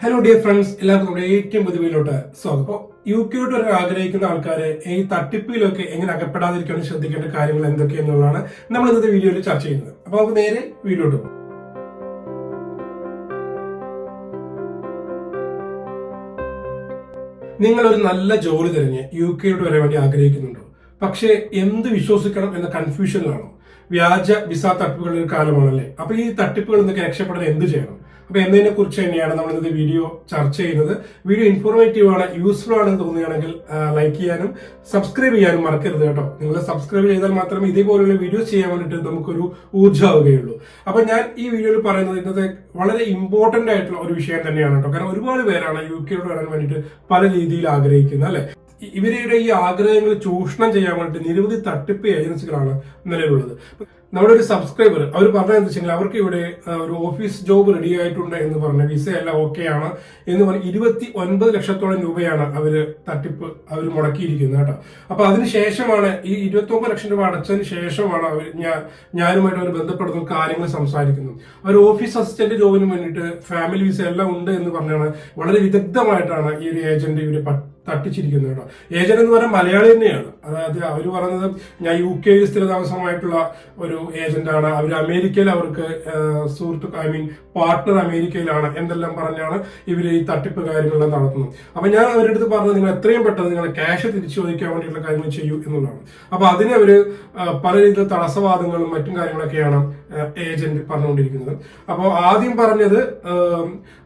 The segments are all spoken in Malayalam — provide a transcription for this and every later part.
ഹലോ ഡിയർ ഫ്രണ്ട്സ് എല്ലാവർക്കും നമ്മുടെ ഏറ്റവും പുതുവയിലോട്ട് സ്വാഗതം. യു കെയോട്ട് വരാൻ ആഗ്രഹിക്കുന്ന ആൾക്കാരെ ഈ തട്ടിപ്പിലൊക്കെ എങ്ങനെ അകപ്പെടാതിരിക്കാൻ ശ്രദ്ധിക്കേണ്ട കാര്യങ്ങൾ എന്തൊക്കെയെന്നുള്ളതാണ് നമ്മൾ ഇന്നത്തെ വീഡിയോയിൽ ചർച്ച ചെയ്യുന്നത്. അപ്പോൾ നമുക്ക് നേരെ വീഡിയോട്ട് പോകും. നിങ്ങൾ ഒരു നല്ല ജോലി തിരഞ്ഞ് യു കെയോട്ട് വരാൻ വേണ്ടി ആഗ്രഹിക്കുന്നുണ്ടോ? പക്ഷേ എന്ത് വിശ്വസിക്കണം എന്ന കൺഫ്യൂഷനിലാണോ വ്യാജ വിസ തട്ടിപ്പുകളുടെ ഒരു കാലമാണല്ലേ? അപ്പൊ ഈ തട്ടിപ്പുകൾ നിന്നൊക്കെ രക്ഷപ്പെടാൻ എന്ത് ചെയ്യണം? അപ്പൊ എന്നതിനെ കുറിച്ച് തന്നെയാണ് നമ്മൾ ഇന്നത്തെ വീഡിയോ ചർച്ച ചെയ്യുന്നത്. വീഡിയോ ഇൻഫോർമേറ്റീവ് ആണ് യൂസ്ഫുൾ ആണെന്ന് തോന്നുകയാണെങ്കിൽ ലൈക്ക് ചെയ്യാനും സബ്സ്ക്രൈബ് ചെയ്യാനും മറക്കരുത് കേട്ടോ. നിങ്ങൾ സബ്സ്ക്രൈബ് ചെയ്താൽ മാത്രമേ ഇതേപോലെയുള്ള വീഡിയോസ് ചെയ്യാൻ വേണ്ടിയിട്ട് നമുക്കൊരു ഊർജമാവുകയുള്ളൂ അപ്പൊ ഞാൻ ഈ വീഡിയോയിൽ പറയുന്നത് ഇന്നത്തെ വളരെ ഇമ്പോർട്ടന്റ് ആയിട്ടുള്ള ഒരു വിഷയം തന്നെയാണ് കേട്ടോ. കാരണം ഒരുപാട് പേരാണ് യു കെയോട് വരാൻ വേണ്ടിയിട്ട് പല രീതിയിൽ ആഗ്രഹിക്കുന്നത് അല്ലെ? ഇവരുടെ ഈ ആഗ്രഹങ്ങൾ ചൂഷണം ചെയ്യാൻ വേണ്ടിയിട്ട് നിരവധി തട്ടിപ്പ് ഏജൻസികളാണ് നിലവിലുള്ളത്. നമ്മുടെ ഒരു സബ്സ്ക്രൈബർ അവർ പറഞ്ഞതെന്ന് വെച്ചാൽ അവർക്ക് ഇവിടെ ഒരു ഓഫീസ് ജോബ് റെഡി ആയിട്ടുണ്ട് എന്ന് പറഞ്ഞ വിസ എല്ലാം ഓക്കെ ആണ് എന്ന് പറഞ്ഞ് ഇരുപത്തി ഒൻപത് ലക്ഷത്തോളം രൂപയാണ് അവർ തട്ടിപ്പ് അവർ മുടക്കിയിരിക്കുന്നത് കേട്ടോ. അപ്പൊ അതിന് ശേഷമാണ് ഈ ഇരുപത്തി ഒമ്പത് ലക്ഷം രൂപ അടച്ചതിന് ശേഷമാണ് അവർ ഞാൻ ഞാനുമായിട്ട് അവർ ബന്ധപ്പെടുന്ന കാര്യങ്ങൾ സംസാരിക്കുന്നു. അവർ ഓഫീസ് അസിസ്റ്റന്റ് ജോബിന് വേണ്ടിയിട്ട് ഫാമിലി വിസ എല്ലാം ഉണ്ട് എന്ന് പറഞ്ഞാണ് വളരെ വിദഗ്ധമായിട്ടാണ് ഈ ഒരു ഏജന്റ് ഇവർ തട്ടിച്ചിരിക്കുന്നത് കേട്ടോ. ഏജന്റ് എന്ന് പറഞ്ഞാൽ മലയാളി തന്നെയാണ്. അതായത് അവർ പറയുന്നത് ഞാൻ യു കെയിൽ സ്ഥിരതാമസമായിട്ടുള്ള ഒരു ഏജന്റാണ് അവർ അമേരിക്കയിൽ അവർക്ക് സുഹൃത്ത് ഐ മീൻ പാർട്ണർ അമേരിക്കയിലാണ് എന്തെല്ലാം പറഞ്ഞാണ് ഇവർ ഈ തട്ടിപ്പ് കാര്യങ്ങളെല്ലാം നടത്തുന്നത്. അപ്പൊ ഞാൻ അവരുടെ അടുത്ത് പറഞ്ഞത് നിങ്ങൾ എത്രയും പെട്ടെന്ന് നിങ്ങൾ ക്യാഷ് തിരിച്ചു ചോദിക്കാൻ വേണ്ടിയിട്ടുള്ള കാര്യങ്ങൾ ചെയ്യൂ എന്നുള്ളതാണ്. അപ്പൊ അതിനെ അവർ പല രീതിയിൽ തടസ്സവാദങ്ങളും മറ്റും കാര്യങ്ങളൊക്കെയാണ് ഏജന്റ് പറഞ്ഞുകൊണ്ടിരിക്കുന്നത്. അപ്പോൾ ആദ്യം പറഞ്ഞത്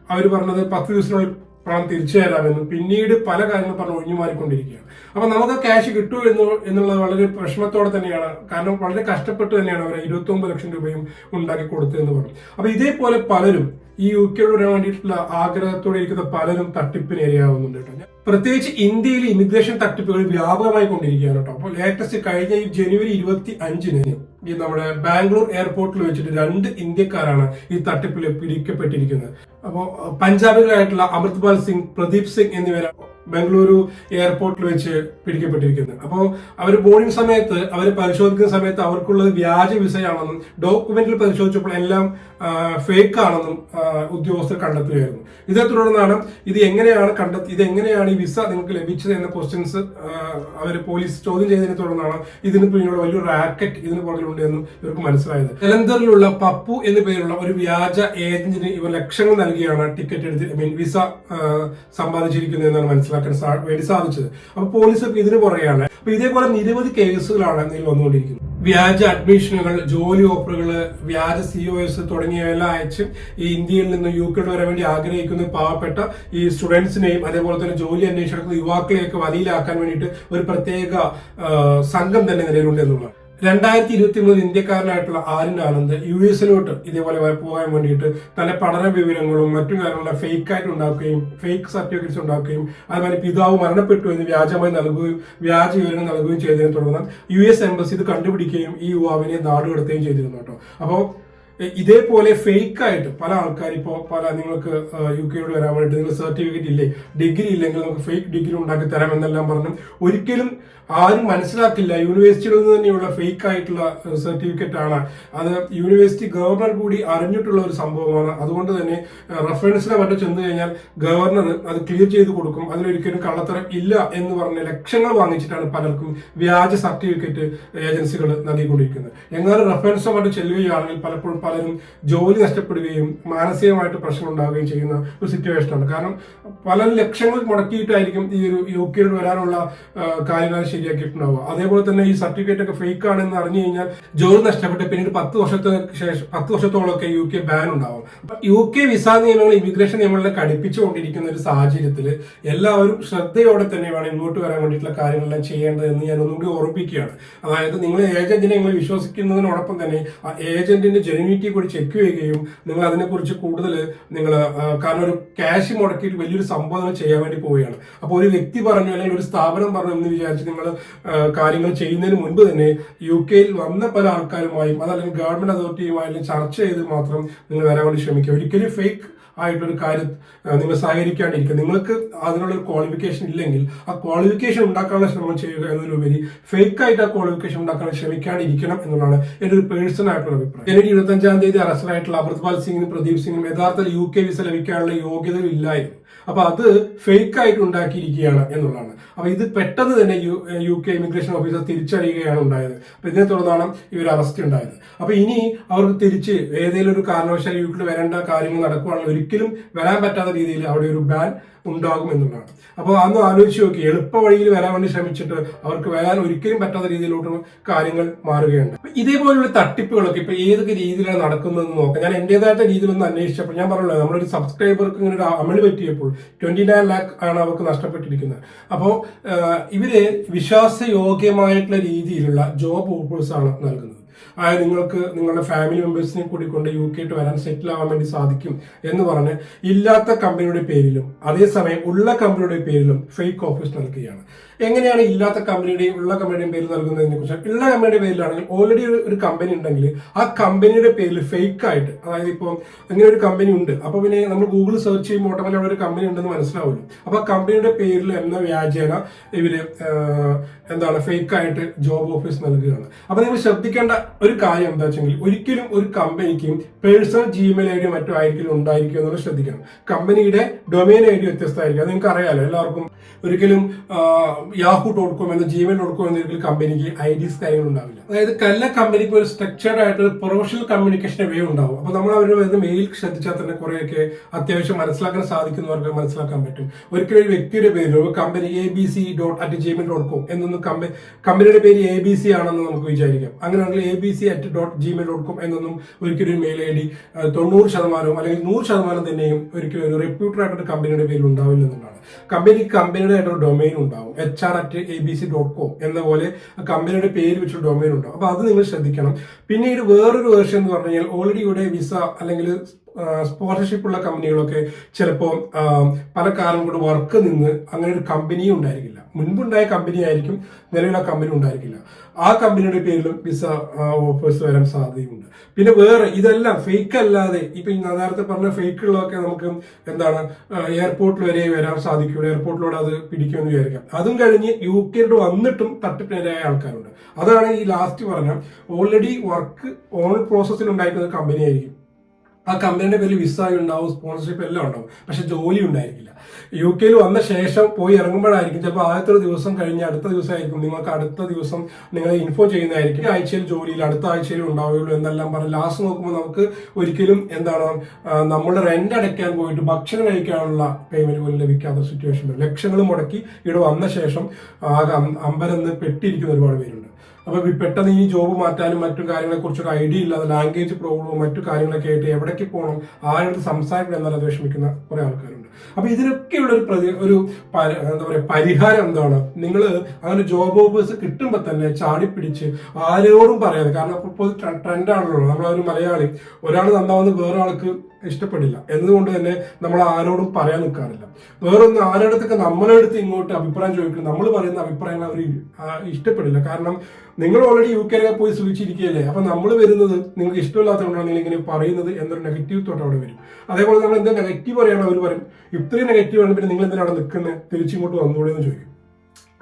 അവർ പറഞ്ഞത് പത്ത് ദിവസത്തിനുള്ളിൽ പണം തിരിച്ചു തരാമെന്നും പിന്നീട് പല കാര്യങ്ങൾ പറഞ്ഞ് ഒഴിഞ്ഞു മാറിക്കൊണ്ടിരിക്കുകയാണ്. അപ്പൊ നമുക്ക് ക്യാഷ് കിട്ടൂ എന്ന് എന്നുള്ളത് വളരെ വിഷമത്തോടെ തന്നെയാണ്. കാരണം വളരെ കഷ്ടപ്പെട്ട് തന്നെയാണ് അവർ ഇരുപത്തി ലക്ഷം രൂപയും ഉണ്ടാക്കി കൊടുത്തതെന്ന് പറഞ്ഞു. അപ്പൊ ഇതേപോലെ പലരും ഈ യു കെയോട് വരാൻ വേണ്ടിയിട്ടുള്ള ആഗ്രഹത്തോടെ ഇരിക്കുന്ന പലരും തട്ടിപ്പിന് ഇരയാവുന്നുണ്ട് കേട്ടോ. പ്രത്യേകിച്ച് ഇന്ത്യയിൽ ഇമിഗ്രേഷൻ തട്ടിപ്പുകൾ വ്യാപകമായി കൊണ്ടിരിക്കുകയാണ് കേട്ടോ. അപ്പോൾ ലേറ്റസ്റ്റ് കഴിഞ്ഞ ഈ ജനുവരി ഇരുപത്തി അഞ്ചിന് ഈ നമ്മുടെ ബാംഗ്ലൂർ എയർപോർട്ടിൽ വെച്ചിട്ട് രണ്ട് ഇന്ത്യക്കാരാണ് ഈ തട്ടിപ്പിൽ പിടിക്കപ്പെട്ടിരിക്കുന്നത്. അപ്പോൾ പഞ്ചാബികളായിട്ടുള്ള അമൃത്പാൽ സിംഗ് പ്രദീപ് സിംഗ് എന്നിവരെ ബംഗളൂരു എയർപോർട്ടിൽ വെച്ച് പിടിക്കപ്പെട്ടിരിക്കുന്നത്. അപ്പോൾ അവർ ബോർഡിംഗ് സമയത്ത് അവർ പരിശോധിക്കുന്ന സമയത്ത് അവർക്കുള്ളത് വ്യാജ വിസയാണെന്നും ഡോക്യുമെന്റിൽ പരിശോധിച്ചപ്പോൾ എല്ലാം ഫേക്ക് ആണെന്നും ഉദ്യോഗസ്ഥർ കണ്ടെത്തുകയായിരുന്നു. ഇതേ തുടർന്നാണ് ഇത് എങ്ങനെയാണ് കണ്ടെത്തി ഇത് എങ്ങനെയാണ് ഈ വിസ നിങ്ങൾക്ക് ലഭിച്ചത് എന്ന ക്വസ്റ്റ്യൻസ് അവർ പോലീസ് ചോദ്യം ചെയ്തതിനെ തുടർന്നാണ് ഇതിന് പിന്നീട് വലിയൊരു റാക്കറ്റ് ഇതിന് പുറകിലുണ്ട് എന്നും ഇവർക്ക് മനസ്സിലായത്. ജലന്ധറിലുള്ള പപ്പു എന്ന പേരുള്ള ഒരു വ്യാജ ഏജന്റിന് ഇവർ ലക്ഷങ്ങൾ നൽകിയാണ് ടിക്കറ്റ് എടുത്ത് ഐ മീൻ വിസ സമ്പാദിച്ചിരിക്കുന്നത് എന്നാണ് മനസ്സിലാക്കാൻ സാ- വേണ്ടി സാധിച്ചത്. അപ്പൊ പോലീസ് ഒക്കെ ഇതിന് പുറകെയാണ്. അപ്പൊ ഇതേപോലെ നിരവധി കേസുകളാണ് ഇതിൽ വന്നുകൊണ്ടിരിക്കുന്നത്. വ്യാജ അഡ്മിഷനുകൾ ജോലി ഓഫറുകൾ വ്യാജ സി ഒ എസ് തുടങ്ങിയവയെല്ലാം അയച്ച് ഈ ഇന്ത്യയിൽ നിന്ന് യു കെയിൽ വരാൻ വേണ്ടി ആഗ്രഹിക്കുന്ന പാവപ്പെട്ട ഈ സ്റ്റുഡൻസിനെയും അതേപോലെ തന്നെ ജോലി അന്വേഷിക്കുന്ന യുവാക്കളെയൊക്കെ വലയിലാക്കാൻ വേണ്ടിയിട്ട് ഒരു പ്രത്യേക സംഘം തന്നെ നിലവിലുണ്ട് എന്നുള്ളതാണ്. രണ്ടായിരത്തി ഇരുപത്തി മൂന്ന് ഇന്ത്യക്കാരനായിട്ടുള്ള ആരിൻ ആനന്ദ് യു എസിലോട്ട് ഇതേപോലെ പോകാൻ വേണ്ടിയിട്ട് തന്റെ പഠന വിവരങ്ങളും മറ്റു കാര്യങ്ങളും ഫേക്ക് ആയിട്ട് ഉണ്ടാക്കുകയും ഫേക്ക് സർട്ടിഫിക്കറ്റ്സ് ഉണ്ടാക്കുകയും അതുപോലെ പിതാവ് മരണപ്പെട്ടു എന്ന് വ്യാജമായി നൽകുകയും വ്യാജ വിവരങ്ങൾ നൽകുകയും ചെയ്തതിനെ തുടർന്ന് യു എസ് എംബസി ഇത് കണ്ടുപിടിക്കുകയും ഈ യുവാവിനെ നാടുകടത്തുകയും ചെയ്തിരുന്നു കേട്ടോ. അപ്പോൾ ഇതേപോലെ ഫേക്ക് ആയിട്ട് പല ആൾക്കാർ ഇപ്പോൾ പല നിങ്ങൾക്ക് യു കെയോട് വരാൻ വേണ്ടിയിട്ട് നിങ്ങൾ സർട്ടിഫിക്കറ്റ് ഇല്ലേ ഡിഗ്രി ഇല്ലെങ്കിൽ നമുക്ക് ഫേക്ക് ഡിഗ്രി ഉണ്ടാക്കി തരാം എന്നെല്ലാം പറഞ്ഞു ഒരിക്കലും ആരും മനസ്സിലാക്കില്ല. യൂണിവേഴ്സിറ്റിയിൽ നിന്ന് തന്നെയുള്ള ഫേക്ക് ആയിട്ടുള്ള സർട്ടിഫിക്കറ്റ് ആണ്. അത് യൂണിവേഴ്സിറ്റി ഗവർണർ കൂടി അറിഞ്ഞിട്ടുള്ള ഒരു സംഭവമാണ്. അതുകൊണ്ട് തന്നെ റെഫറൻസിനെ മറ്റോ ചെന്ന് കഴിഞ്ഞാൽ ഗവർണർ അത് ക്ലിയർ ചെയ്ത് കൊടുക്കും. അതിലൊരിക്കലും കള്ളത്തരം ഇല്ല എന്ന് പറഞ്ഞ് ലക്ഷങ്ങൾ വാങ്ങിച്ചിട്ടാണ് പലർക്കും വ്യാജ സർട്ടിഫിക്കറ്റ് ഏജൻസികൾ നൽകിക്കൊണ്ടിരിക്കുന്നത്. എങ്ങാനും റെഫറൻസോ മറ്റോ ചെല്ലുകയാണെങ്കിൽ പലപ്പോഴും പലരും ജോലി നഷ്ടപ്പെടുകയും മാനസികമായിട്ട് പ്രശ്നം ഉണ്ടാവുകയും ചെയ്യുന്ന ഒരു സിറ്റുവേഷനാണ് കാരണം പല ലക്ഷങ്ങൾ മുടക്കിയിട്ടായിരിക്കും ഈ ഒരു യു കെയിൽ വരാനുള്ള കാര്യങ്ങൾ ശരിയാക്കിയിട്ടുണ്ടാവുക. അതേപോലെ തന്നെ ഈ സർട്ടിഫിക്കറ്റ് ഒക്കെ ഫേക്ക് ആണെന്ന് അറിഞ്ഞു കഴിഞ്ഞാൽ ജോലി നഷ്ടപ്പെട്ട് പിന്നീട് പത്ത് വർഷത്തിന് ശേഷം പത്ത് വർഷത്തോളമൊക്കെ യു കെ ബാൻ ഉണ്ടാവും. യു കെ വിസ നിയമങ്ങൾ ഇമിഗ്രേഷൻ നിയമങ്ങളെ കടുപ്പിച്ചുകൊണ്ടിരിക്കുന്ന ഒരു സാഹചര്യത്തിൽ എല്ലാവരും ശ്രദ്ധയോടെ തന്നെ വേണം ഇങ്ങോട്ട് വരാൻ വേണ്ടിയിട്ടുള്ള കാര്യങ്ങളെല്ലാം ചെയ്യേണ്ടത് എന്ന് ഞാൻ ഒന്നുകൂടി ഓർമ്മിപ്പിക്കുകയാണ്. അതായത് നിങ്ങൾ ഏജന്റിനെ നിങ്ങൾ വിശ്വസിക്കുന്നതിനോടൊപ്പം തന്നെ ആ ഏജന്റിന്റെ ജെനുവിറ്റി കൂടി ചെക്ക് ചെയ്യുകയും നിങ്ങൾ അതിനെക്കുറിച്ച് കൂടുതൽ നിങ്ങൾ കാരണം ഒരു ക്യാഷ് മുടക്കിയിട്ട് വലിയൊരു സംഭവം ചെയ്യാൻ വേണ്ടി പോവുകയാണ്. അപ്പോൾ ഒരു വ്യക്തി പറഞ്ഞു അല്ലെങ്കിൽ ഒരു സ്ഥാപനം പറഞ്ഞു എന്ന് വിചാരിച്ച് നിങ്ങൾ കാര്യങ്ങൾ ചെയ്യുന്നതിന് മുൻപ് തന്നെ യു കെയിൽ വന്ന പല ആൾക്കാരുമായും അതല്ലെങ്കിൽ ഗവൺമെന്റ് അതോറിറ്റിയുമായും ചർച്ച ചെയ്ത് മാത്രം നിങ്ങൾ വരാൻ വേണ്ടി ശ്രമിക്കുക. ഒരിക്കലും ഫേക്ക് ആയിട്ടൊരു കാര്യം നിങ്ങൾ സഹകരിക്കാണ്ടിരിക്കുക. നിങ്ങൾക്ക് അതിനുള്ള ഒരു ക്വാളിഫിക്കേഷൻ ഇല്ലെങ്കിൽ ആ ക്വാളിഫിക്കേഷൻ ഉണ്ടാക്കാനുള്ള ശ്രമം ചെയ്യുക എന്നതിലുപരി ഫേക്ക് ആയിട്ട് ആ ക്വാളിഫിക്കേഷൻ ഉണ്ടാക്കാൻ ശ്രമിക്കാണ്ടിരിക്കണം എന്നുള്ളതാണ് എന്റെ ഒരു പേഴ്സണൽ ആയിട്ടുള്ള അഭിപ്രായം. ജനുവരി ഇരുപത്തഞ്ചാം തീയതി അറസ്റ്റിലായിട്ടുള്ള അമൃത്പാൽ സിംഗിനും പ്രദീപ് സിംഗിനും യഥാർത്ഥത്തിൽ യു കെ വിസ ലഭിക്കാനുള്ള യോഗ്യത ഇല്ലായിരുന്നു അപ്പൊ അത് ഫേക്ക് ആയിട്ട് ഉണ്ടാക്കിയിരിക്കുകയാണ് എന്നുള്ളതാണ്. അപ്പൊ ഇത് പെട്ടെന്ന് തന്നെ U U K immigration officer തിരിച്ചറിയുകയാണ് ഉണ്ടായത്. അപ്പൊ ഇതിനെ തുടർന്നാണ് ഇവർ അറസ്റ്റ് ഉണ്ടായത്. അപ്പൊ ഇനി അവർക്ക് തിരിച്ച് ഏതെങ്കിലും ഒരു കാരണവശാൽ യു കെയിൽ വരേണ്ട കാര്യങ്ങൾ നടക്കുകയാണെങ്കിൽ ഒരിക്കലും വരാൻ പറ്റാത്ത രീതിയിൽ അവിടെ ഒരു ബാൻ ഉണ്ടാകും എന്നുള്ളതാണ്. അപ്പോൾ അന്ന് ആലോചിച്ച് നോക്കി. എളുപ്പ വഴിയിൽ വരാൻ വേണ്ടി ശ്രമിച്ചിട്ട് അവർക്ക് വരാൻ ഒരിക്കലും പറ്റാത്ത രീതിയിലോട്ട് കാര്യങ്ങൾ മാറുകയുണ്ട്. ഇതേപോലുള്ള തട്ടിപ്പുകളൊക്കെ ഇപ്പൊ ഏതൊക്കെ രീതിയിലാണ് നടക്കുന്നതെന്ന് നോക്കാം. ഞാൻ എന്റേതായ രീതിയിൽ ഒന്ന് അന്വേഷിച്ചപ്പോൾ ഞാൻ പറഞ്ഞല്ലോ നമ്മളൊരു സബ്സ്ക്രൈബർക്ക് ഇങ്ങനെ ഒരു അമളി പറ്റിയപ്പോൾ ട്വന്റി നയൻ ലാക്ക് ആണ് അവർക്ക് നഷ്ടപ്പെട്ടിരിക്കുന്നത്. അപ്പോൾ ഇവർ വിശ്വാസയോഗ്യമായിട്ടുള്ള രീതിയിലുള്ള ജോബ് ഓപ്പേഴ്സ് ആണ് നൽകുന്നത്. അതായത് നിങ്ങൾക്ക് നിങ്ങളുടെ ഫാമിലി മെമ്പേഴ്സിനെ കൂടി കൊണ്ട് യു കെട്ട് വരാൻ സെറ്റിൽ ആവാൻ വേണ്ടി സാധിക്കും എന്ന് പറഞ്ഞ് ഇല്ലാത്ത കമ്പനിയുടെ പേരിലും അതേസമയം ഉള്ള കമ്പനിയുടെ പേരിലും ഫേക്ക് ഓഫീസ് നൽകുകയാണ്. എങ്ങനെയാണ് ഇല്ലാത്ത കമ്പനിയുടെയും ഉള്ള കമ്പനിയുടെയും പേരിൽ നൽകുന്നതിനെ കുറിച്ച്? ഉള്ള കമ്പനിയുടെ പേരിലാണെങ്കിൽ ഓൾറെഡി ഒരു കമ്പനി ഉണ്ടെങ്കിൽ ആ കമ്പനിയുടെ പേരിൽ ഫേക്ക് ആയിട്ട് അതായത് ഇപ്പോൾ അങ്ങനെ ഒരു കമ്പനി ഉണ്ട്. അപ്പൊ പിന്നെ നമ്മൾ ഗൂഗിൾ സെർച്ച് ചെയ്യുമ്പോൾ ഓട്ടോമാറ്റിക് അവിടെ ഒരു കമ്പനി ഉണ്ടെന്ന് മനസ്സിലാവുമല്ലോ. അപ്പൊ കമ്പനിയുടെ പേരിൽ എന്ന വ്യാജേന ഇവർ എന്താണ് ഫേക്ക് ആയിട്ട് ജോബ് ഓഫീസ് നൽകുകയാണ്. അപ്പൊ നിങ്ങൾ ശ്രദ്ധിക്കേണ്ട ഒരു കാര്യം എന്താ വെച്ചെങ്കിൽ ഒരിക്കലും ഒരു കമ്പനിക്കും പേഴ്സണൽ ജിമെയിൽ ഐ ഡി മറ്റോ ആയിരിക്കും ഉണ്ടായിരിക്കും എന്നുള്ളത് ശ്രദ്ധിക്കണം. കമ്പനിയുടെ ഡൊമൈൻ ഐ ഡി വ്യത്യസ്തമായിരിക്കും. അത് നിങ്ങൾക്ക് അറിയാലോ എല്ലാവർക്കും ഒരിക്കലും യാഹു ഡോട്ട് കോം എന്ന ജിമെയിൽ ഡോട്ട് കോം എന്നൊരിക്കലും കമ്പനിക്ക് ഐ ഡിസ് കാര്യങ്ങൾ ഉണ്ടാവില്ല. അതായത് കല്ല കമ്പനിക്ക് ഒരു സ്ട്രക്ചേർഡ് ആയിട്ട് ഒരു പ്രൊഫഷണൽ കമ്മ്യൂണിക്കേഷൻ വേ ഉണ്ടാവും. അപ്പൊ നമ്മൾ അവർ വരുന്ന മെയിൽ ശ്രദ്ധിച്ചാൽ തന്നെ കുറെയൊക്കെ അത്യാവശ്യം മനസ്സിലാക്കാൻ സാധിക്കുന്നവർക്ക് മനസ്സിലാക്കാൻ പറ്റും. ഒരിക്കലും ഒരു വ്യക്തിയുടെ പേര് company A B C dot at Gmail dot com എന്നൊന്നും കമ്പനി കമ്പനിയുടെ പേര് എ ബി സി ആണെന്ന് നമുക്ക് വിചാരിക്കാം. അങ്ങനെയാണെങ്കിൽ A B C at dot Gmail dot com എന്നൊന്നും ഒരിക്കലും ഒരു മെയിൽ ഐ ഡി തൊണ്ണൂറ് ശതമാനവും അല്ലെങ്കിൽ നൂറ് ശതമാനം തന്നെയും ഒരിക്കലും ഒരു റെപ്യൂട്ടർ ആയിട്ടൊരു കമ്പനിയുടെ പേരിൽ ഉണ്ടാവില്ല എന്നുള്ളതാണ്. കമ്പനിക്ക് കമ്പനിയുടെ ആയിട്ടൊരു ഡൊമൈൻ ഉണ്ടാവും. H R at A B C dot com എന്ന പോലെ കമ്പനിയുടെ പേര് വെച്ചൊരു ഡൊമൈൻ ഉണ്ടാവും. അപ്പൊ അത് നിങ്ങൾ ശ്രദ്ധിക്കണം. പിന്നീട് വേറൊരു വേർഷൻ എന്ന് പറഞ്ഞു കഴിഞ്ഞാൽ ഓൾറെഡി ഇവിടെ വിസ അല്ലെങ്കിൽ സ്പോൺസർഷിപ്പ് ഉള്ള കമ്പനികളൊക്കെ ചിലപ്പോൾ പല കാലം കൊണ്ട് വർക്ക് നിന്ന് അങ്ങനെ ഒരു കമ്പനിയും ഉണ്ടായിരിക്കില്ല. മുൻപുണ്ടായ കമ്പനി ആയിരിക്കും നിലവിൽ ആ കമ്പനി ഉണ്ടായിരിക്കില്ല. ആ കമ്പനിയുടെ പേരിലും വിസ ഓഫേഴ്സ് വരാൻ സാധ്യതയുണ്ട്. പിന്നെ വേറെ ഇതെല്ലാം ഫേക്ക് അല്ലാതെ ഇപ്പൊ നേരത്തെ പറഞ്ഞ ഫേക്കുകളൊക്കെ നമുക്ക് എന്താണ് എയർപോർട്ടിൽ വരെ വരാൻ സാധിക്കുള്ളൂ എയർപോർട്ടിലൂടെ അത് പിടിക്കുമെന്ന് വിചാരിക്കാം. അതും കഴിഞ്ഞ് യു കെയിലോട് വന്നിട്ടും തട്ടിപ്പിനായ ആൾക്കാരുണ്ട്. അതാണ് ഈ ലാസ്റ്റ് പറഞ്ഞ ഓൾറെഡി വർക്ക് ഓൺ പ്രോസസ്സിൽ ഉണ്ടായിരിക്കുന്ന കമ്പനി ആയിരിക്കും. ആ കമ്പനിയുടെ പേരിൽ വിസ ഉണ്ടാവും സ്പോൺസർഷിപ്പ് എല്ലാം ഉണ്ടാവും. പക്ഷെ ജോലി ഉണ്ടായിരിക്കില്ല. യു കെയിൽ വന്ന ശേഷം പോയി ഇറങ്ങുമ്പോഴായിരിക്കും ചിലപ്പോൾ ആദ്യത്തെ ഒരു ദിവസം കഴിഞ്ഞ് അടുത്ത ദിവസമായിരിക്കും. നിങ്ങൾക്ക് അടുത്ത ദിവസം നിങ്ങളെ ഇൻഫോം ചെയ്യുന്നതായിരിക്കും. ആഴ്ചയിൽ ജോലിയിൽ അടുത്ത ആഴ്ചയിൽ ഉണ്ടാവുകയുള്ളൂ എന്നെല്ലാം പറഞ്ഞ് ലാസ്റ്റ് നോക്കുമ്പോൾ നമുക്ക് ഒരിക്കലും എന്താണ് നമ്മുടെ റെന്റ് അടയ്ക്കാൻ പോയിട്ട് ഭക്ഷണം കഴിക്കാനുള്ള പേയ്മെന്റ് പോലും ലഭിക്കാത്ത സിറ്റുവേഷൻ ലക്ഷങ്ങൾ മുടക്കി ഇവിടെ വന്ന ശേഷം ആകെ അമ്പരന്ന് പെട്ടിരിക്കുന്ന ഒരുപാട് പേരുണ്ട്. അപ്പൊ പെട്ടെന്ന് ഈ ജോബ് മാറ്റാനും മറ്റു കാര്യങ്ങളെ കുറിച്ചൊക്കെ ഐഡിയ ഇല്ലാതെ ലാംഗ്വേജ് പ്രോബ്ലവും മറ്റു കാര്യങ്ങളൊക്കെ ആയിട്ട് എവിടേക്ക് പോകണം ആരുടെ സംസാരിക്കണം എന്നാൽ അത് വിഷമിക്കുന്ന കുറെ ആൾക്കാരുണ്ട്. അപ്പൊ ഇതിനൊക്കെയുള്ള ഒരു പ്രതി ഒരു എന്താ പറയുക പരിഹാരം എന്താണ്? നിങ്ങൾ അങ്ങനെ ജോബ് ഓഫേഴ്സ് കിട്ടുമ്പോൾ തന്നെ ചാടിപ്പിടിച്ച് ആരോടും പറയാതെ. കാരണം ഇപ്പോൾ ട്രെൻഡ് ആണല്ലോ. നമ്മളൊരു മലയാളി ഒരാൾ നന്നാവുന്ന വേറെ ആൾക്ക് ഇഷ്ടപ്പെടില്ല. എന്നതുകൊണ്ട് തന്നെ നമ്മൾ ആരോടും പറയാൻ നിൽക്കാറില്ല. വേറൊന്ന് ആരോടത്തൊക്കെ നമ്മളെടുത്ത് ഇങ്ങോട്ട് അഭിപ്രായം ചോദിക്കും നമ്മൾ പറയുന്ന അഭിപ്രായങ്ങൾ അവർ ഇഷ്ടപ്പെടില്ല. കാരണം നിങ്ങൾ ഓൾറെഡി യു കെയിലൊക്കെ പോയി സൂചിച്ചിരിക്കുകയല്ലേ അപ്പൊ നമ്മൾ വരുന്നത് നിങ്ങൾക്ക് ഇഷ്ടമില്ലാത്തതുകൊണ്ടാണ് നിങ്ങൾ ഇങ്ങനെ പറയുന്നത് എന്നൊരു നെഗറ്റീവ് തോട്ട് അവിടെ വരും. അതേപോലെ നമ്മൾ എന്താ നെഗറ്റീവ് പറയണം അവർ പറയും? ഇത്രയും നെഗറ്റീവ് ആണ് പിന്നെ നിങ്ങൾ എന്തിനാണ് നിൽക്കുന്നത് തിരിച്ചിങ്ങോട്ട് വന്നോളൂ എന്ന് ചോദിക്കും.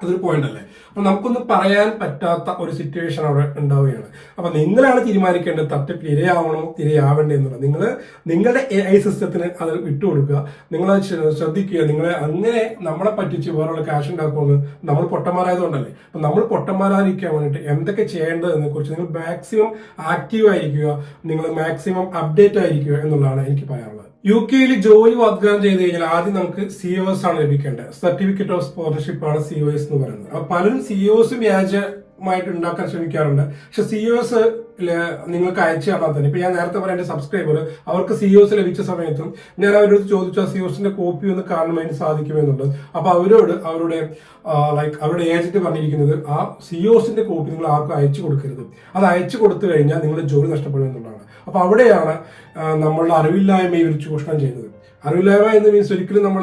അതൊരു പോയിന്റ് അല്ലേ? അപ്പൊ നമുക്കൊന്നും പറയാൻ പറ്റാത്ത ഒരു സിറ്റുവേഷൻ അവിടെ ഉണ്ടാവുകയാണ്. അപ്പൊ നിങ്ങളാണ് തീരുമാനിക്കേണ്ടത് തട്ടിപ്പ് ഇരയാവണോ ഇരയാവേണ്ടേ എന്നുള്ളത്. നിങ്ങൾ നിങ്ങളുടെ എ ഐ സിസ്റ്റത്തിന് അത് വിട്ടുകൊടുക്കുക നിങ്ങൾ അത് ശ്രദ്ധിക്കുക. നിങ്ങളെ അങ്ങനെ നമ്മളെ പറ്റിച്ച് വേറെ ക്യാഷ് ഉണ്ടാക്കുമെന്ന് നമ്മൾ പൊട്ടന്മാരായതുകൊണ്ടല്ലേ. അപ്പൊ നമ്മൾ പൊട്ടന്മാരായിരിക്കാൻ വേണ്ടിയിട്ട് എന്തൊക്കെ ചെയ്യേണ്ടതെന്നെ കുറിച്ച് നിങ്ങൾ മാക്സിമം ആക്റ്റീവ് ആയിരിക്കുക. നിങ്ങൾ മാക്സിമം അപ്ഡേറ്റ് ആയിരിക്കുക എന്നുള്ളതാണ് എനിക്ക് പറയാനുള്ളത്. യു കെയിൽ ജോലി വാഗ്ദാനം ചെയ്ത് കഴിഞ്ഞാൽ ആദ്യം നമുക്ക് സി ഒ എസ് ആണ് ലഭിക്കേണ്ടത്. സർട്ടിഫിക്കറ്റ് ഓഫ് സ്പോൺസർഷിപ്പ് ആണ് സി ഒ എസ് എന്ന് പറയുന്നത്. അപ്പൊ പലരും സി ഒ എസ് വ്യാജമായിട്ട് ഉണ്ടാക്കാൻ ശ്രമിക്കാറുണ്ട്. പക്ഷെ സി ഒ എസ് നിങ്ങൾക്ക് അയച്ചു തന്നാൽ തന്നെ. ഇപ്പൊ ഞാൻ നേരത്തെ പറഞ്ഞ എന്റെ സബ്സ്ക്രൈബർ അവർക്ക് സി ലഭിച്ച സമയത്തും ഞാൻ അവരോട് ചോദിച്ചു ആ സി കോപ്പി ഒന്ന് വേണ്ടി സാധിക്കുമെന്നുണ്ട് അപ്പൊ അവരോട് അവരുടെ ലൈക്ക് അവരുടെ ഏജന്റ് പറഞ്ഞിരിക്കുന്നത് ആ സി കോപ്പി നിങ്ങൾ ആർക്കും അയച്ചു കൊടുക്കരുത്. അത് അയച്ചു കൊടുത്തു കഴിഞ്ഞാൽ നിങ്ങളുടെ ജോലി നഷ്ടപ്പെടും എന്നുള്ളതാണ് അപ്പൊ അവിടെയാണ് നമ്മളുടെ അറിവില്ലായ്മ ഇവർ ചൂഷണം ചെയ്യുന്നത്. അറിവില്ലായ്മ എന്ന് മീൻസ് ഒരിക്കലും നമ്മൾ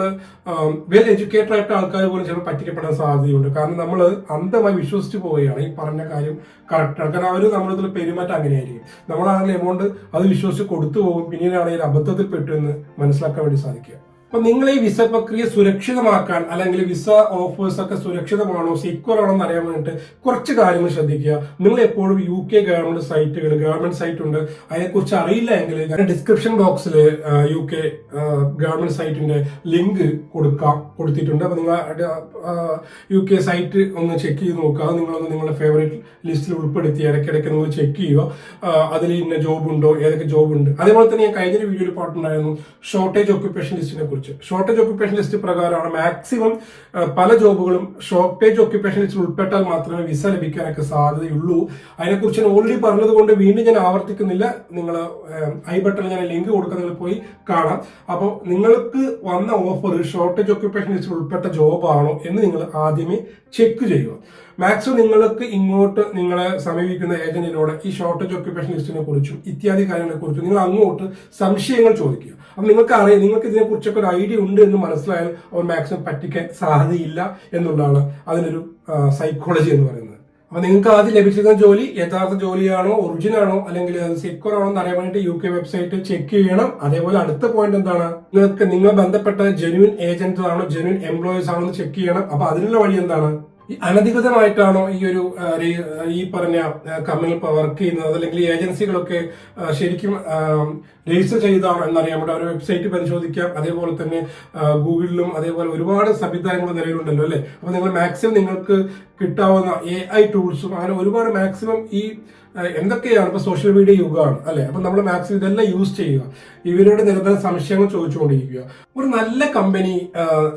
വെൽ എഡ്യൂക്കേറ്റഡ് ആയിട്ട് ആൾക്കാർ പോലും ചിലപ്പോൾ പറ്റിക്കപ്പെടാൻ സാധ്യതയുണ്ട്. കാരണം നമ്മൾ അന്ധമായി വിശ്വസിച്ച് പോവുകയാണ് ഈ പറഞ്ഞ കാര്യം കറക്റ്റാണ് കാരണം അവർ നമ്മളിതിൽ പെരുമാറ്റം അങ്ങനെയായിരിക്കും. നമ്മളാണെങ്കിൽ എമൗണ്ട് അത് വിശ്വസിച്ച് കൊടുത്തു പോകും. പിന്നീടാണെങ്കിൽ അബദ്ധത്തിൽ പെട്ടു എന്ന് മനസ്സിലാക്കാൻ വേണ്ടി സാധിക്കുക. അപ്പൊ നിങ്ങൾ ഈ വിസ പ്രക്രിയ സുരക്ഷിതമാക്കാൻ അല്ലെങ്കിൽ വിസ ഓഫേഴ്സ് ഒക്കെ സുരക്ഷിതമാണോ സെക്യൂർ ആണോ എന്ന് അറിയാൻ വേണ്ടിയിട്ട് കുറച്ച് കാര്യങ്ങൾ ശ്രദ്ധിക്കുക. നിങ്ങൾ എപ്പോഴും യു കെ ഗവൺമെന്റ് സൈറ്റുകൾ ഗവൺമെന്റ് സൈറ്റ് ഉണ്ട്. അതിനെക്കുറിച്ച് അറിയില്ല എങ്കിൽ ഡിസ്ക്രിപ്ഷൻ ബോക്സിൽ യു കെ ഗവൺമെന്റ് സൈറ്റിന്റെ ലിങ്ക് കൊടുക്കാം കൊടുത്തിട്ടുണ്ട്. അപ്പൊ നിങ്ങൾ യു കെ സൈറ്റ് ഒന്ന് ചെക്ക് ചെയ്ത് നോക്കുക. അത് നിങ്ങളൊന്ന് നിങ്ങളുടെ ഫേവറേറ്റ് ലിസ്റ്റിൽ ഉൾപ്പെടുത്തി ഇടയ്ക്കിടയ്ക്ക് നിങ്ങൾ ചെക്ക് ചെയ്യുക. അതിൽ ഇന്ന ജോബ് ഉണ്ടോ ഏതൊക്കെ ജോബ് ഉണ്ട്. അതേപോലെ തന്നെ ഞാൻ കഴിഞ്ഞൊരു വീഡിയോയിൽ പാട്ടുണ്ടായിരുന്നു ഷോർട്ടേജ് ഓക്യുപ്പേഷൻ ലിസ്റ്റിനെ കുറിച്ച്. ഷോർട്ടേജ് ഓക്യുപ്പേഷൻ ലിസ്റ്റ് പ്രകാരമാണ് മാക്സിമം പല ജോബുകളും ഷോർട്ടേജ് ഓക്യുപ്പേഷൻ ലിസ്റ്റിൽ ഉൾപ്പെട്ടാൽ മാത്രമേ വിസ ലഭിക്കാനൊക്കെ സാധ്യതയുള്ളൂ. അതിനെക്കുറിച്ച് ഞാൻ ഓൾറെഡി പറഞ്ഞതുകൊണ്ട് വീണ്ടും ഞാൻ ആവർത്തിക്കുന്നില്ല. നിങ്ങൾ ഐ ബട്ടണിൽ ഞാൻ ലിങ്ക് കൊടുക്കുന്നത് പോയി കാണാം. അപ്പോൾ നിങ്ങൾക്ക് വന്ന ഓഫർ ഷോർട്ടേജ് ഓക്യുപ്പേഷൻ ലിസ്റ്റിൽ ഉൾപ്പെട്ട ജോബാണോ എന്ന് നിങ്ങൾ ആദ്യമേ ചെക്ക് ചെയ്യുക. മാക്സിമം നിങ്ങൾക്ക് ഇങ്ങോട്ട് നിങ്ങളെ സമീപിക്കുന്ന ഏജന്റിനോട് ഈ ഷോർട്ടേജ് ഓക്യുപ്പേഷൻ ലിസ്റ്റിനെ കുറിച്ചും ഇത്യാദി കാര്യങ്ങളെ കുറിച്ചും നിങ്ങൾ അങ്ങോട്ട് സംശയങ്ങൾ ചോദിക്കുക. അപ്പൊ നിങ്ങൾക്ക് അറിയാം നിങ്ങൾക്ക് ഇതിനെ കുറിച്ചൊക്കെ ഒരു ഐഡിയ ഉണ്ട് എന്ന് മനസ്സിലായാൽ അവർ മാക്സിമം പറ്റിക്കാൻ സാധ്യതയില്ല എന്നുള്ളതാണ് അതിനൊരു സൈക്കോളജി എന്ന് പറയുന്നത്. അപ്പൊ നിങ്ങൾക്ക് ആദ്യം ലഭിച്ചിരുന്ന ജോലി യഥാർത്ഥ ജോലിയാണോ ഒറിജിനൽ ആണോ അല്ലെങ്കിൽ അത് സെക്യൂർ ആണോ എന്ന് അറിയാൻ വേണ്ടി യു കെ വെബ്സൈറ്റ് ചെക്ക് ചെയ്യണം. അതേപോലെ അടുത്ത പോയിന്റ് എന്താണ്? നിങ്ങൾക്ക് നിങ്ങൾ ബന്ധപ്പെട്ട ജെന്യൂൻ ഏജന്റ് ആണോ ജെന്യൂൻ എംപ്ലോയീസ് ആണോ എന്ന് ചെക്ക് ചെയ്യണം. അപ്പൊ അതിനുള്ള വഴി എന്താണ്? അനധികൃതമായിട്ടാണോ ഈ ഒരു ഈ പറഞ്ഞ കമ്പനികൾ വർക്ക് ചെയ്യുന്നത്? അല്ലെങ്കിൽ ഏജൻസികളൊക്കെ ശരിക്കും രജിസ്റ്റർ ചെയ്താണോ എന്നറിയാൻ അവരുടെ വെബ്സൈറ്റ് പരിശോധിക്കാം. അതേപോലെ തന്നെ ഗൂഗിളിലും അതേപോലെ ഒരുപാട് സംവിധാനങ്ങൾ നിലവിലുണ്ടല്ലോ അല്ലേ? അപ്പോൾ നിങ്ങൾ മാക്സിമം നിങ്ങൾക്ക് കിട്ടാവുന്ന എ ഐ ടൂൾസും അങ്ങനെ ഒരുപാട് മാക്സിമം ഈ എന്തൊക്കെയാണ് ഇപ്പൊ സോഷ്യൽ മീഡിയ യുഗമാണ് അല്ലേ? അപ്പൊ നമ്മൾ മാക്സിമം ഇതെല്ലാം യൂസ് ചെയ്യുക. ഇവരോട് നിരന്തരം സംശയങ്ങൾ ചോദിച്ചുകൊണ്ടിരിക്കുക. ഒരു നല്ല കമ്പനി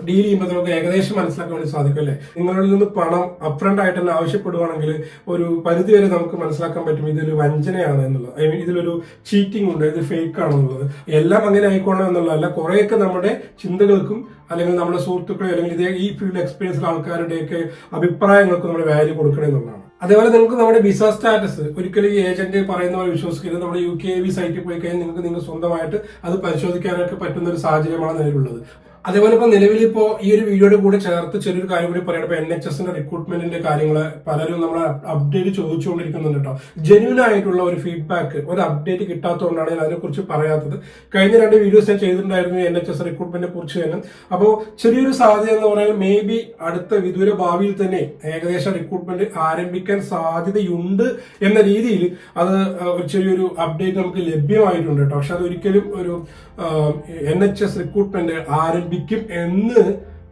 ഡീൽ ചെയ്യുമ്പോൾ നമുക്ക് ഏകദേശം മനസ്സിലാക്കാൻ വേണ്ടി സാധിക്കും അല്ലെ? നിങ്ങളിൽ നിന്ന് പണം അപ്രണ്ട് ആയിട്ട് തന്നെ ആവശ്യപ്പെടുവാണെങ്കിൽ ഒരു പരിധി വരെ നമുക്ക് മനസ്സിലാക്കാൻ പറ്റും ഇതൊരു വഞ്ചനയാണ് എന്നുള്ളത്. ഐ മീൻ ഇതിലൊരു ചീറ്റിംഗ് ഉണ്ട് ഇത് ഫേക്ക് ആണെന്നുള്ളത് എല്ലാം അങ്ങനെ ആയിക്കോണം എന്നുള്ളതല്ല കുറേയൊക്കെ നമ്മുടെ ചിന്തകൾക്കും അല്ലെങ്കിൽ നമ്മുടെ സുഹൃത്തുക്കളെ അല്ലെങ്കിൽ ഇതേ ഈ ഫീൽഡ് എക്സ്പീരിയൻസ് ആൾക്കാരുടെയൊക്കെ അഭിപ്രായങ്ങൾക്ക് നമ്മൾ വാല്യൂ കൊടുക്കണം എന്നുള്ളതാണ്. അതേപോലെ നിങ്ങൾക്ക് നമ്മുടെ വിസ സ്റ്റാറ്റസ് ഒരിക്കലും ഈ ഏജന്റ് പറയുന്ന പോലെ വിശ്വസിക്കരുത്. നമ്മുടെ യു കെ വി സൈറ്റിൽ പോയി കഴിഞ്ഞാൽ നിങ്ങൾക്ക് നിങ്ങൾ സ്വന്തമായിട്ട് അത് പരിശോധിക്കാനൊക്കെ പറ്റുന്ന ഒരു സാഹചര്യമാണ് നിലവിലുള്ളത്. അതേപോലെ ഇപ്പൊ നിലവിൽ ഇപ്പോ ഈ ഒരു വീഡിയോയുടെ കൂടെ ചേർത്ത് ചെറിയൊരു കാര്യം കൂടി പറയണം ഇപ്പൊ എൻ എച്ച് എസിന്റെ റിക്രൂട്ട്മെന്റിന്റെ കാര്യങ്ങൾ പലരും നമ്മൾ അപ്ഡേറ്റ് ചോദിച്ചുകൊണ്ടിരിക്കുന്നുണ്ട് കേട്ടോ. ജെന്യൂൻ ആയിട്ടുള്ള ഒരു ഫീഡ്ബാക്ക് ഒരു അപ്ഡേറ്റ് കിട്ടാത്തതുകൊണ്ടാണ് ഞാൻ അതിനെക്കുറിച്ച് പറയാത്തത്. കഴിഞ്ഞ രണ്ട് വീഡിയോസ് ഞാൻ ചെയ്തിട്ടുണ്ടായിരുന്നു എൻ എച്ച് എസ് റിക്രൂട്ട്മെന്റിനെ കുറിച്ച് തന്നെ. അപ്പോൾ ചെറിയൊരു സാധ്യത എന്ന് പറഞ്ഞാൽ മേ ബി അടുത്ത വിദൂര ഭാവിയിൽ തന്നെ ഏകദേശം റിക്രൂട്ട്മെന്റ് ആരംഭിക്കാൻ സാധ്യതയുണ്ട് എന്ന രീതിയിൽ അത് ഒരു ചെറിയൊരു അപ്ഡേറ്റ് നമുക്ക് ലഭ്യമായിട്ടുണ്ട് കേട്ടോ. പക്ഷെ അത് ഒരിക്കലും ഒരു എൻ എച്ച് എസ് റിക്രൂട്ട്മെന്റ് ആരംഭിക്കും എന്ന്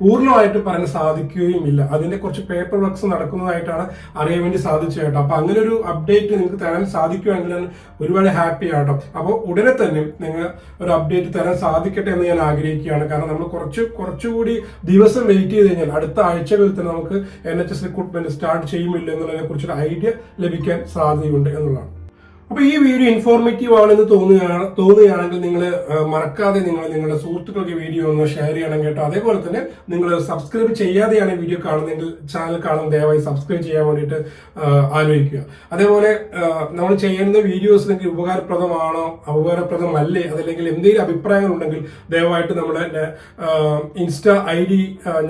പൂർണമായിട്ട് പറയാൻ സാധിക്കുകയുമില്ല. അതിന്റെ കുറച്ച് പേപ്പർ വർക്ക്സ് നടക്കുന്നതായിട്ടാണ് അറിയാൻ വേണ്ടി സാധിച്ചത് കേട്ടോ. അപ്പൊ അങ്ങനെ ഒരു അപ്ഡേറ്റ് നിങ്ങൾക്ക് തരാൻ സാധിക്കുമെങ്കിൽ ഞാൻ ഒരുപാട് ഹാപ്പി ആട്ടോ അപ്പോൾ ഉടനെ തന്നെ നിങ്ങൾ ഒരു അപ്ഡേറ്റ് തരാൻ സാധിക്കട്ടെ എന്ന് ഞാൻ ആഗ്രഹിക്കുകയാണ്. കാരണം നമ്മൾ കുറച്ച് കുറച്ചുകൂടി ദിവസം വെയിറ്റ് ചെയ്ത് കഴിഞ്ഞാൽ അടുത്ത ആഴ്ചകളിൽ തന്നെ നമുക്ക് N H S recruitment start ചെയ്യുമില്ല എന്നുള്ളതിനെ കുറിച്ചൊരു ഐഡിയ ലഭിക്കാൻ സാധ്യതയുണ്ട് എന്നുള്ളതാണ്. അപ്പൊ ഈ വീഡിയോ ഇൻഫോർമേറ്റീവ് ആണെന്ന് തോന്നുകയാണ് തോന്നുകയാണെങ്കിൽ നിങ്ങൾ മറക്കാതെ നിങ്ങൾ നിങ്ങളുടെ സുഹൃത്തുക്കൾക്ക് വീഡിയോ ഒന്ന് ഷെയർ ചെയ്യണം കേട്ടോ. അതേപോലെ തന്നെ നിങ്ങൾ സബ്സ്ക്രൈബ് ചെയ്യാതെയാണ് വീഡിയോ കാണുന്നതെങ്കിൽ ചാനൽ കാണുന്ന ദയവായി സബ്സ്ക്രൈബ് ചെയ്യാൻ വേണ്ടിയിട്ട് ആലോചിക്കുക. അതേപോലെ നമ്മൾ ചെയ്യുന്ന വീഡിയോസ് നിങ്ങൾക്ക് ഉപകാരപ്രദമാണോ? ഉപകാരപ്രദമല്ലേ അതല്ലെങ്കിൽ എന്തെങ്കിലും അഭിപ്രായങ്ങൾ ഉണ്ടെങ്കിൽ ദയവായിട്ട് നമ്മുടെ ഇൻസ്റ്റ ഐ ഡി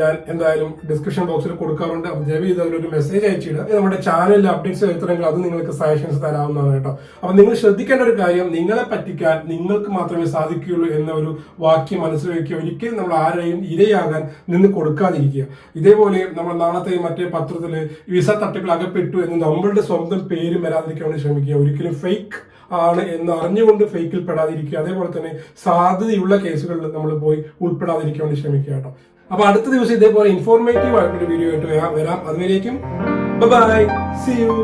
ഞാൻ എന്തായാലും ഡിസ്ക്രിപ്ഷൻ ബോക്സിൽ കൊടുക്കാറുണ്ട്. അപ്പോൾ ദയവ് ചെയ്ത് അതിലൊരു മെസ്സേജ് അയച്ചിടുക. നമ്മുടെ ചാനലിലെ അപ്ഡേറ്റ്സ് എത്രയെങ്കിലും അത് നിങ്ങൾക്ക് സജഷൻസ് തരാവുന്നതാണ് കേട്ടോ. അപ്പൊ നിങ്ങൾ ശ്രദ്ധിക്കേണ്ട ഒരു കാര്യം നിങ്ങളെ പറ്റിക്കാൻ നിങ്ങൾക്ക് മാത്രമേ സാധിക്കുകയുള്ളൂ എന്ന ഒരു വാക്യം മനസ്സിൽ വയ്ക്കുക ഒരിക്കലും നമ്മൾ ആരെയും ഇരയാകാൻ നിന്ന് കൊടുക്കാതിരിക്കുക. ഇതേപോലെ നമ്മൾ നാളത്തെ മറ്റേ പത്രത്തിൽ വിസ തട്ടിപ്പിൽ അകപ്പെട്ടു എന്ന് നമ്മളുടെ സ്വന്തം പേര് വരാതിരിക്കാൻ ശ്രമിക്കുക. ഒരിക്കലും ഫേക്ക് ആണ് എന്ന് അറിഞ്ഞുകൊണ്ട് ഫേക്കിൽ പെടാതിരിക്കുക. അതേപോലെ തന്നെ സാധ്യതയുള്ള കേസുകളിൽ നമ്മൾ പോയി ഉൾപ്പെടാതിരിക്കാൻ വേണ്ടി ശ്രമിക്കുക കേട്ടോ. അപ്പൊ അടുത്ത ദിവസം ഇതേപോലെ ഇൻഫോർമേറ്റീവ് ആയിട്ടൊരു വീഡിയോ ആയിട്ട് വരാം. അതുവരേക്കും ബൈ സി യു